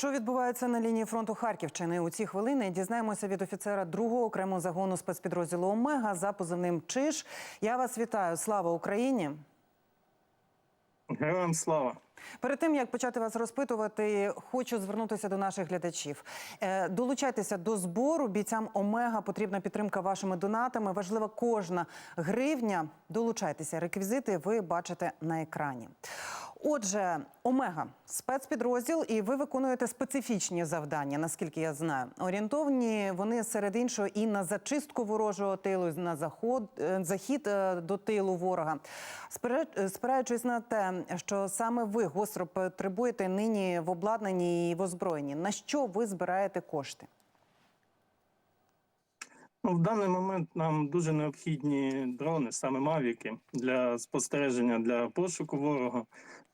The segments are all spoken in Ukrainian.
Що відбувається на лінії фронту Харківщини у ці хвилини? Дізнаємося від офіцера другого окремого загону спецпідрозділу Омега за позивним Чиш. Я вас вітаю. Слава Україні! Героям слава! Перед тим як почати вас розпитувати, хочу звернутися до наших глядачів. Е, Долучайтеся до збору. Бійцям Омега потрібна підтримка вашими донатами. Важлива кожна гривня. Долучайтеся. Реквізити ви бачите на екрані. Отже, Омега спецпідрозділ, і ви виконуєте специфічні завдання, наскільки я знаю. Орієнтовні вони серед іншого і на зачистку ворожого тилу, і на заход е, захід е, до тилу ворога. Спира- Спираючись на те, що саме ви гостро потребуєте нині в обладнанні і в озброєнні, на що ви збираєте кошти? В даний момент нам дуже необхідні дрони, саме мавіки, для спостереження, для пошуку ворога,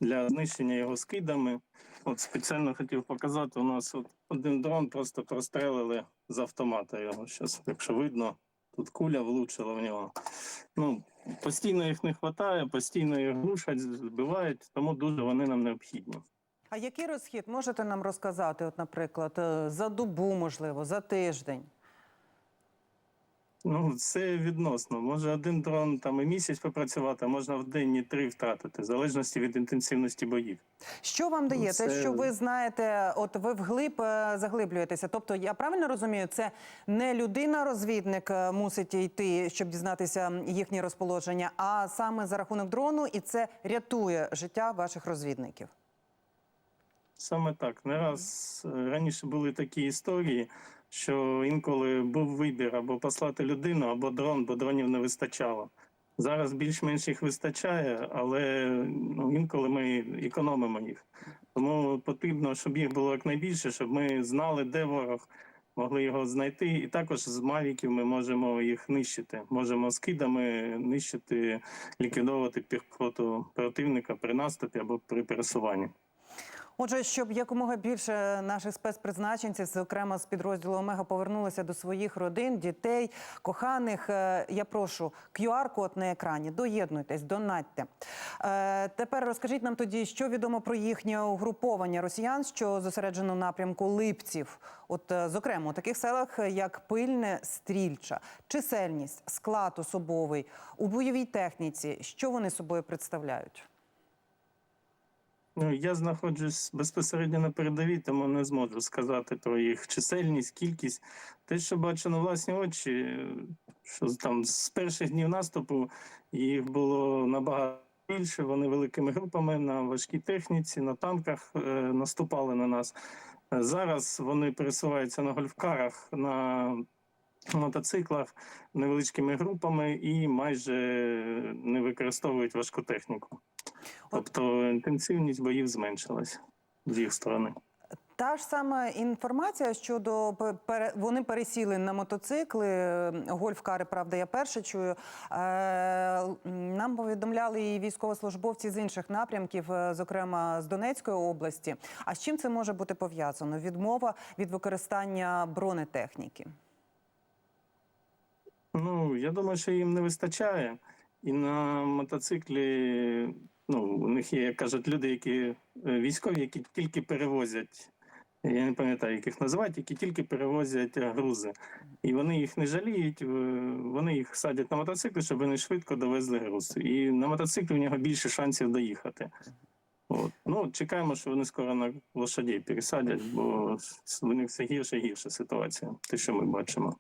для знищення його скидами. От спеціально хотів показати, у нас от один дрон просто прострелили з автомата його. Щас, якщо видно, тут куля влучила в нього. Ну, постійно їх не вистачає, постійно їх глушать, збивають, тому дуже вони нам необхідні. А який розхід можете нам розказати? От, наприклад, е, за добу, можливо, за тиждень? Ну, це відносно. Може один дрон там і місяць попрацювати, а можна в день і три втратити, в залежності від інтенсивності боїв. Що вам дає? Те, що ви знаєте, от ви вглиб е, заглиблюєтеся. Тобто, я правильно розумію, це не людина-розвідник е, мусить йти, щоб дізнатися їхнє розположення, а саме за рахунок дрону, і це рятує життя ваших розвідників. Саме так. Не раз е, раніше були такі історії, що інколи був вибір або послати людину, або дрон, бо дронів не вистачало. Зараз більш-менш їх вистачає, але ну, інколи ми економимо їх. Тому потрібно, щоб їх було якнайбільше, щоб ми знали, де ворог, могли його знайти. І також з мавіків ми можемо їх нищити. Можемо скидами нищити, ліквідовувати піхоту противника при наступі або при пересуванні. Отже, щоб якомога більше наших спецпризначенців, зокрема з підрозділу Омега, повернулися до своїх родин, дітей, коханих. е, Я прошу QR-код на екрані. Доєднуйтесь, донатьте. Е, Тепер розкажіть нам тоді, що відомо про їхнє угруповання росіян, що зосереджено напрямку Липців. От, е, зокрема, у таких селах, як Пильне, Стрільча, чисельність, склад особовий у бойовій техніці. Що вони собою представляють? Ну, я знаходжусь безпосередньо на передовій, тому не зможу сказати про їх чисельність, кількість. Те, що бачу на власні очі, що там з перших днів наступу їх було набагато більше. Вони великими групами на важкій техніці, на танках е, наступали на нас. Зараз вони пересуваються на гольфкарах, на мотоциклах невеличкими групами і майже не використовують важку техніку. Тобто інтенсивність боїв зменшилась з їх сторони. Та ж сама інформація щодо вони пересіли на мотоцикли. е, Гольф-кари, правда, я перше чую. Е, Нам повідомляли і військовослужбовці з інших напрямків, е, зокрема з Донецької області. А з чим це може бути пов'язано? Відмова від використання бронетехніки. Ну я думаю, що їм не вистачає. І на мотоциклі, ну, у них є, як кажуть, люди, які е, військові, які тільки перевозять. Я не пам'ятаю, як їх називають, які тільки перевозять е, грузи. І вони їх не жаліють, вони їх садять на мотоцикли, щоб вони швидко довезли груз. І на мотоциклі у нього більше шансів доїхати. От. Ну, чекаємо, що вони скоро на лошадей пересадять, бо у них все гірше і гірша ситуація, те, що ми бачимо.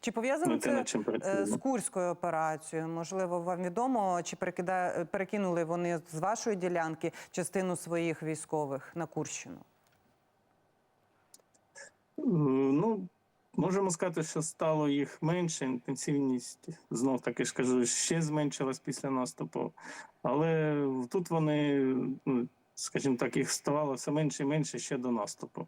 Чи пов'язано Ну, це е, з Курською операцією? Можливо, вам відомо, чи перекинули вони з вашої ділянки частину своїх військових на Курщину? Ну, можемо сказати, що стало їх менше, інтенсивність знов таки ж кажу, ще зменшилась після наступу. Але тут вони, скажімо так, їх ставало все менше і менше ще до наступу.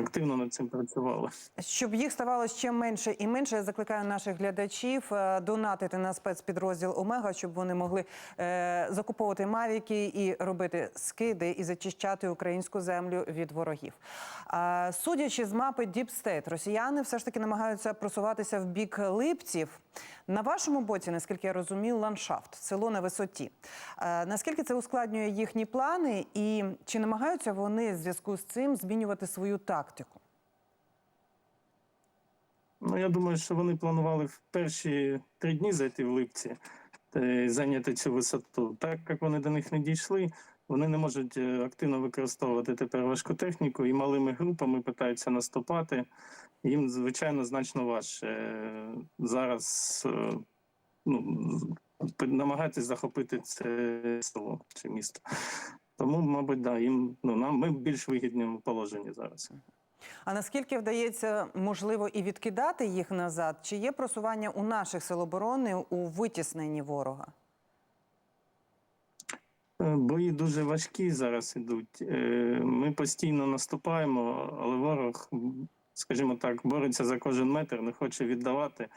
Активно над цим працювали. Щоб їх ставало ще менше і менше, я закликаю наших глядачів е, донатити на спецпідрозділ Омега, щоб вони могли е, закуповувати мавіки і робити скиди і зачищати українську землю від ворогів. А, судячи з мапи State, росіяни все ж таки намагаються просуватися в бік липців. На вашому боці, наскільки я розумію, ландшафт, село на висоті. Е, наскільки це ускладнює їхні плани, і чи намагаються вони в зв'язку з цим змінювати свою тактику? Ну, я думаю, що вони планували в перші три дні зайти в липці та зайняти цю висоту. Так як вони до них не дійшли, вони не можуть е, активно використовувати тепер важку техніку і малими групами питаються наступати. Їм, звичайно, значно важче е, зараз е, ну, намагатись захопити це село чи місто. Тому, мабуть, да, їм ну нам ми в більш вигідному положенні зараз. А наскільки вдається можливо і відкидати їх назад? Чи є просування у наших сил оборони у витісненні ворога? Е, Бої дуже важкі зараз ідуть. Е, Ми постійно наступаємо, але ворог, скажімо так, бореться за кожен метр, не хоче віддавати,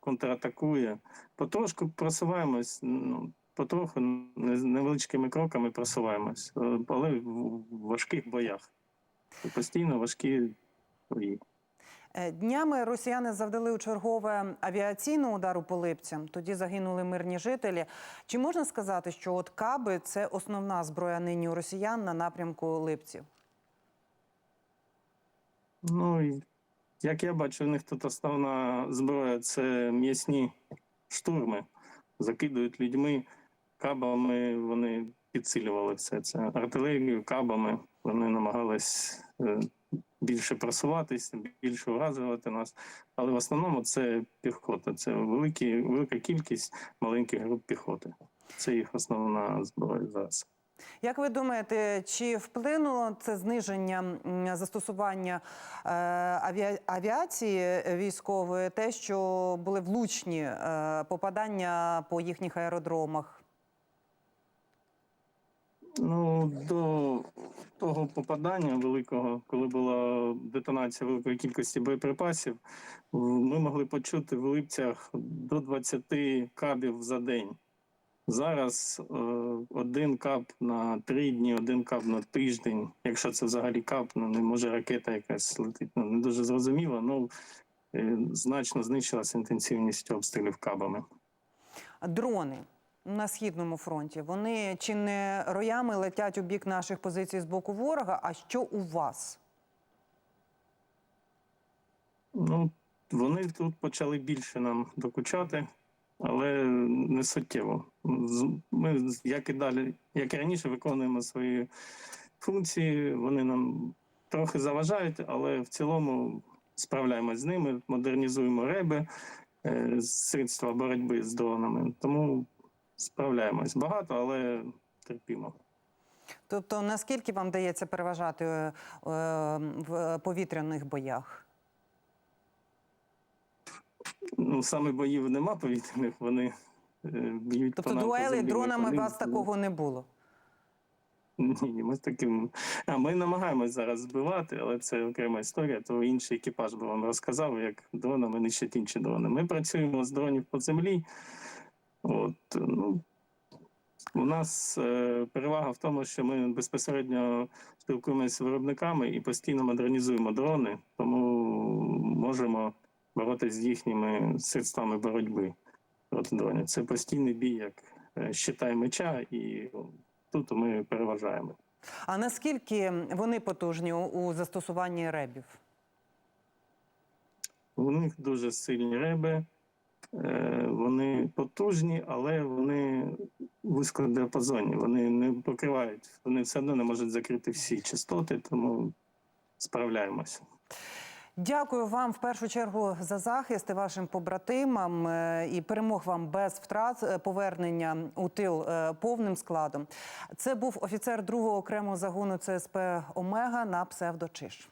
контратакує. Потрошку просуваємось, ну, потроху не- невеличкими кроками просуваємось, е, але в в важких боях. Постійно важкі бої. Е, Днями росіяни завдали у чергове авіаційну удару по липцям. Тоді загинули мирні жителі. Чи можна сказати, що от каби це основна зброя нині у росіян на напрямку липців? Ну, як я бачу, у них тут основна зброя це м'ясні штурми. Закидують людьми, кабами вони підсилювали все це. Артилерією, кабами вони намагались е, більше просуватися, більше вразувати нас. Але в основному це піхота. Це великі, велика кількість маленьких груп піхоти. Це їх основна зброя зараз. Як ви думаєте, чи вплинуло це зниження застосування е, авіа- авіації військової, те, що були влучні е, попадання по їхніх аеродромах? Ну, до того попадання великого, коли була детонація великої кількості боєприпасів, ми могли почути в липцях до 20 кабів за день. Зараз е, один кап на три дні, один кап на тиждень. Якщо це взагалі кап, ну не може ракета якась летить. Ну не дуже зрозуміло. Ну е, значно знищилася інтенсивність обстрілів кабами. Дрони на східному фронті вони чи не роями летять у бік наших позицій з боку ворога? А що у вас? Ну, вони тут почали більше нам докучати, але не суттєво. Ми, як і далі, як і раніше, виконуємо свої функції. Вони нам трохи заважають, але в цілому справляємось з ними, модернізуємо реби, е, средства боротьби з дронами. Тому справляємось багато, але терпімо. Тобто, наскільки вам дається переважати е, е, в повітряних боях? Ну, саме боїв нема повітряних, вони е, б'ють Тобто по землі, дронами у вас такого не було? Ні, ні, ми таким. А ми намагаємось зараз збивати, але це окрема історія. То інший екіпаж би вам розказав, як дронами нищать інші дрони. Ми працюємо з дронів по землі. От, ну, у нас е, перевага в тому, що ми безпосередньо спілкуємося з виробниками і постійно модернізуємо дрони, тому можемо боротися з їхніми средствами боротьби проти дронів. Це постійний бій, як е, щита і меча, і тут ми переважаємо. А наскільки вони потужні у- застосуванні ребів? У них дуже сильні реби, вони потужні, але вони вузькодіапазонні, вони не покривають, вони все одно не можуть закрити всі частоти, тому справляємося. Дякую вам в першу чергу за захист і вашим побратимам е, і перемог вам без втрат, е, повернення у тил е, повним складом. Це був офіцер другого окремого загону ЦСП Омега на псевдочиш.